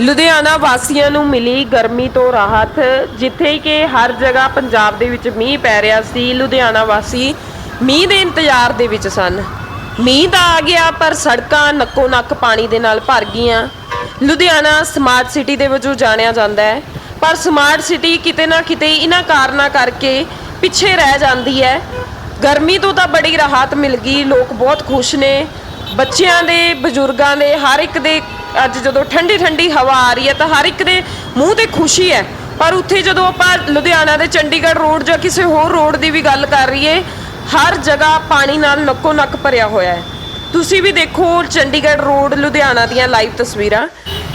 ਲੁਧਿਆਣਾ ਵਾਸੀਆਂ ਨੂੰ ਮਿਲੀ ਗਰਮੀ ਤੋਂ ਰਾਹਤ, ਜਿੱਥੇ ਕਿ ਹਰ ਜਗ੍ਹਾ ਪੰਜਾਬ ਦੇ ਵਿੱਚ ਮੀਂਹ ਪੈ ਰਿਹਾ ਸੀ। ਲੁਧਿਆਣਾ ਵਾਸੀ ਮੀਂਹ ਦੇ ਇੰਤਜ਼ਾਰ ਦੇ ਵਿੱਚ ਸਨ। ਮੀਂਹ ਤਾਂ ਆ ਗਿਆ, ਪਰ ਸੜਕਾਂ ਨੱਕੋ ਨੱਕ ਪਾਣੀ ਦੇ ਨਾਲ ਭਰ ਗਈਆਂ। ਲੁਧਿਆਣਾ ਸਮਾਰਟ ਸਿਟੀ ਦੇ ਵਜੋਂ ਜਾਣਿਆ ਜਾਂਦਾ ਹੈ। ਪਰ ਸਮਾਰਟ ਸਿਟੀ ਕਿਤੇ ਨਾ ਕਿਤੇ ਇਹਨਾਂ ਕਾਰਨਾਂ ਕਰਕੇ ਪਿੱਛੇ ਰਹਿ ਜਾਂਦੀ ਹੈ। ਗਰਮੀ ਤੋਂ ਤਾਂ ਬੜੀ ਰਾਹਤ ਮਿਲ ਗਈ, ਲੋਕ ਬਹੁਤ ਖੁਸ਼ ਨੇ। ਬੱਚਿਆਂ ਦੇ, ਬਜ਼ੁਰਗਾਂ ਦੇ, ਹਰ ਇੱਕ ਦੇ ਅੱਜ ਜਦੋਂ ਠੰਡੀ ਠੰਡੀ ਹਵਾ ਆ ਰਹੀ ਹੈ ਤਾਂ ਹਰ ਇੱਕ ਦੇ ਮੂੰਹ ਤੇ ਖੁਸ਼ੀ ਹੈ। ਪਰ ਉੱਥੇ ਜਦੋਂ ਆਪਾਂ ਲੁਧਿਆਣਾ ਦੇ ਚੰਡੀਗੜ੍ਹ ਰੋਡ ਜਾਂ ਕਿਸੇ ਹੋਰ ਰੋਡ ਦੀ ਵੀ ਗੱਲ ਕਰ ਰਹੀਏ ਹਰ ਜਗ੍ਹਾ ਪਾਣੀ ਨਾਲ ਨੱਕੋ ਨੱਕ ਭਰਿਆ ਹੋਇਆ ਹੈ। ਤੁਸੀਂ ਵੀ ਦੇਖੋ ਚੰਡੀਗੜ੍ਹ ਰੋਡ, ਲੁਧਿਆਣਾ ਦੀਆਂ ਲਾਈਵ ਤਸਵੀਰਾਂ,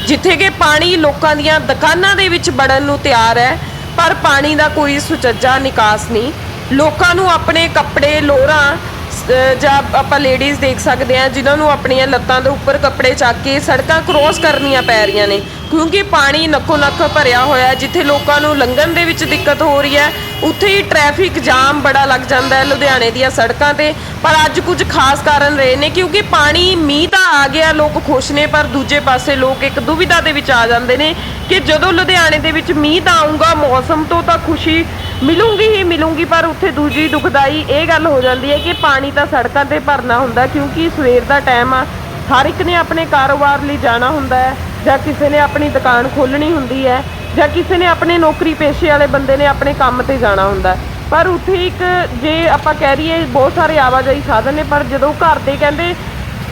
ਜਿੱਥੇ ਕਿ ਪਾਣੀ ਲੋਕਾਂ ਦੀਆਂ ਦੁਕਾਨਾਂ ਦੇ ਵਿੱਚ ਵੜਨ ਨੂੰ ਤਿਆਰ ਹੈ, ਪਰ ਪਾਣੀ ਦਾ ਕੋਈ ਸੁਚੱਜਾ ਨਿਕਾਸ ਨਹੀਂ। ਲੋਕਾਂ ਨੂੰ ਆਪਣੇ ਕੱਪੜੇ ਲੋਰਾਂ ਸ- ਜਾਂ ਆਪਾਂ ਲੇਡੀਜ਼ ਦੇਖ ਸਕਦੇ ਹਾਂ, ਜਿਨ੍ਹਾਂ ਨੂੰ ਆਪਣੀਆਂ ਲੱਤਾਂ ਦੇ ਉੱਪਰ ਕੱਪੜੇ ਚੱਕ ਕੇ ਸੜਕਾਂ ਕ੍ਰੋਸ ਕਰਨੀਆਂ ਪੈ ਰਹੀਆਂ ਨੇ। ਕਿਉਂਕਿ ਪਾਣੀ ਨੱਕੋ ਨੱਕ ਭਰਿਆ ਹੋਇਆ ਹੈ, ਜਿੱਥੇ ਲੋਕਾਂ ਨੂੰ ਲੰਘਣ ਦੇ ਵਿੱਚ ਦਿੱਕਤ ਹੋ ਰਹੀ ਹੈ, ਉੱਥੇ ਹੀ ਟ੍ਰੈਫਿਕ ਜਾਮ ਬੜਾ ਲੱਗ ਜਾਂਦਾ ਹੈ ਲੁਧਿਆਣੇ ਦੀਆਂ ਸੜਕਾਂ ਤੇ। ਪਰ ਅੱਜ ਕੁਝ ਖਾਸ ਕਾਰਨ ਰਹੇ ਨੇ, ਕਿਉਂਕਿ ਪਾਣੀ, ਮੀਂਹ ਤਾਂ ਆ ਗਿਆ, ਲੋਕ ਖੁਸ਼ ਨੇ, ਪਰ ਦੂਜੇ ਪਾਸੇ ਲੋਕ ਇੱਕ ਦੁਵਿਧਾ ਦੇ ਵਿੱਚ ਆ ਜਾਂਦੇ ਨੇ ਕਿ ਜਦੋਂ ਲੁਧਿਆਣੇ ਦੇ ਵਿੱਚ ਮੀਂਹ ਤਾਂ ਆਊਗਾ, ਮੌਸਮ ਤੋਂ ਤਾਂ ਖੁਸ਼ੀ ਮਿਲੂੰਗੀ ਹੀ ਮਿਲੂੰਗੀ ਪਰ ਉੱਥੇ ਦੂਜੀ ਦੁਖਦਾਈ ਇਹ ਗੱਲ ਹੋ ਜਾਂਦੀ ਹੈ ਕਿ ਪਾਣੀ ਤਾਂ ਸੜਕਾਂ ਤੇ ਭਰਨਾ ਹੁੰਦਾ ਕਿਉਂਕਿ ਸਵੇਰ ਦਾ ਟਾਈਮ ਆ। ਹਰ ਇੱਕ ਨੇ ਆਪਣੇ ਕਾਰੋਬਾਰ ਲਈ ਜਾਣਾ ਹੁੰਦਾ ਹੈ ਜਾਂ ਕਿਸੇ ਨੇ ਆਪਣੀ ਦੁਕਾਨ ਖੋਲਣੀ ਹੁੰਦੀ ਹੈ ਜਾਂ ਕਿਸੇ ਨੇ ਆਪਣੇ ਨੌਕਰੀ ਪੇਸ਼ੇ ਵਾਲੇ ਬੰਦੇ ਨੇ ਆਪਣੇ ਕੰਮ ਤੇ ਜਾਣਾ ਹੁੰਦਾ ਪਰ ਉੱਥੇ ਇੱਕ ਜੇ ਆਪਾਂ ਕਹਿ ਰਹੀਏ ਬਹੁਤ ਸਾਰੇ ਆਵਾਜਾਈ ਸਾਧਨ ਨੇ ਪਰ ਜਦੋਂ ਘਰ ਦੇ ਕਹਿੰਦੇ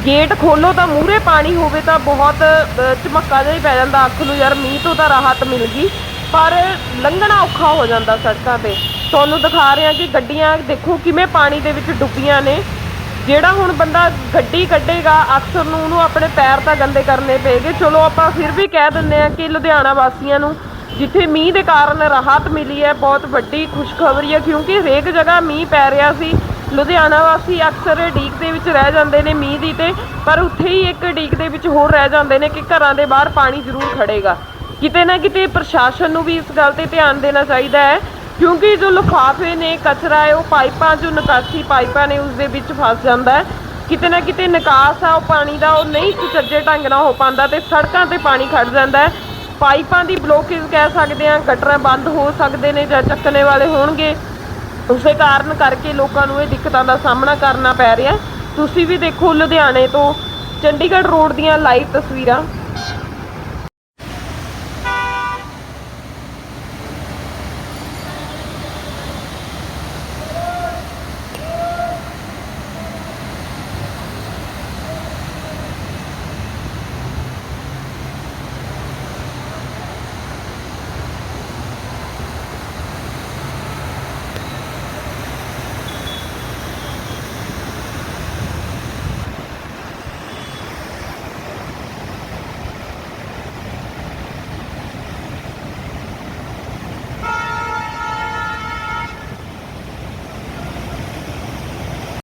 ਗੇਟ ਖੋਲੋ ਤਾਂ ਮੂਹਰੇ ਪਾਣੀ ਹੋਵੇ ਤਾਂ ਬਹੁਤ ਅ, ਝਮੱਕਾ ਜਿਹਾ ਹੀ ਪੈ ਜਾਂਦਾ ਅੱਖ ਨੂੰ ਯਾਰ ਮੀਂਹ ਤੋਂ ਤਾਂ ਰਾਹਤ ਮਿਲ ਗਈ। ਪਰ ਲੰਘਣਾ ਔਖਾ ਹੋ ਜਾਂਦਾ ਸੜਕਾਂ ਤੇ। ਤੁਹਾਨੂੰ ਦਿਖਾ ਰਹੇ ਹਾਂ ਕਿ ਗੱਡੀਆਂ, ਦੇਖੋ ਕਿਵੇਂ ਪਾਣੀ ਦੇ ਵਿੱਚ ਡੁੱਬੀਆਂ ਨੇ। ਜਿਹੜਾ ਹੁਣ ਬੰਦਾ ਗੱਡੀ ਕੱਢੇਗਾ, ਅਕਸਰ ਨੂੰ ਉਹਨੂੰ ਆਪਣੇ ਪੈਰ ਤਾਂ ਗੰਦੇ ਕਰਨੇ ਪਏਗੇ। ਚਲੋ ਆਪਾਂ ਫਿਰ ਵੀ ਕਹਿ ਦਿੰਦੇ ਆ ਕਿ ਲੁਧਿਆਣਾ ਵਾਸੀਆਂ ਨੂੰ ਜਿੱਥੇ ਮੀਂਹ ਦੇ ਕਾਰਨ ਰਾਹਤ ਮਿਲੀ ਹੈ, ਬਹੁਤ ਵੱਡੀ ਖੁਸ਼ਖਬਰੀ ਹੈ, ਕਿਉਂਕਿ ਹਰੇਕ ਜਗ੍ਹਾ ਮੀਂਹ ਪੈ ਰਿਹਾ ਸੀ। ਲੁਧਿਆਣਾ ਵਾਸੀ ਅਕਸਰ ਢੀਕ ਦੇ ਵਿੱਚ ਰਹਿ ਜਾਂਦੇ ਨੇ ਮੀਂਹ ਦੀ ਤੇ, ਪਰ ਉੱਥੇ ਹੀ ਇੱਕ ਢੀਕ ਦੇ ਵਿੱਚ ਹੋਰ ਰਹਿ ਜਾਂਦੇ ਨੇ ਕਿ ਘਰਾਂ ਦੇ ਬਾਹਰ ਪਾਣੀ ਜ਼ਰੂਰ ਖੜੇਗਾ ਕਿਤੇ ਨਾ ਕਿਤੇ ਪ੍ਰਸ਼ਾਸਨ ਨੂੰ ਵੀ ਇਸ ਗੱਲ ਤੇ ਧਿਆਨ ਦੇਣਾ ਚਾਹੀਦਾ ਹੈ, ਕਿਉਂਕਿ ਜੋ ਲਿਫਾਫੇ ਨੇ, ਕਚਰਾ ਹੈ, ਉਹ ਪਾਈਪਾਂ, ਜੋ ਨਿਕਾਸੀ ਪਾਈਪਾਂ ਨੇ, ਉਸ ਦੇ ਵਿੱਚ ਫਸ ਜਾਂਦਾ ਹੈ। ਕਿਤੇ ਨਾ ਕਿਤੇ ਨਿਕਾਸ ਆ, ਉਹ ਪਾਣੀ ਦਾ, ਉਹ ਨਹੀਂ ਸੁਚੱਜੇ ਢੰਗ ਨਾਲ ਹੋ ਪਾਉਂਦਾ ਤੇ ਸੜਕਾਂ ਤੇ ਪਾਣੀ ਖੜ ਜਾਂਦਾ ਹੈ। ਪਾਈਪਾਂ ਦੀ ਬਲੋਕੇਜ ਕਹਿ ਸਕਦੇ ਆ ਕਟਰਾਂ ਬੰਦ ਹੋ ਸਕਦੇ ਨੇ ਜਾਂ ਚੱਕਣੇ ਵਾਲੇ ਹੋਣਗੇ। ਉਸੇ ਕਾਰਨ ਕਰਕੇ ਲੋਕਾਂ ਨੂੰ ਇਹ ਦਿੱਕਤਾਂ ਦਾ ਸਾਹਮਣਾ ਕਰਨਾ ਪੈ ਰਿਹਾ ਤੁਸੀਂ ਵੀ ਦੇਖੋ ਲੁਧਿਆਣੇ ਤੋਂ ਚੰਡੀਗੜ੍ਹ ਰੋਡ ਦੀਆਂ ਲਾਈਵ ਤਸਵੀਰਾਂ।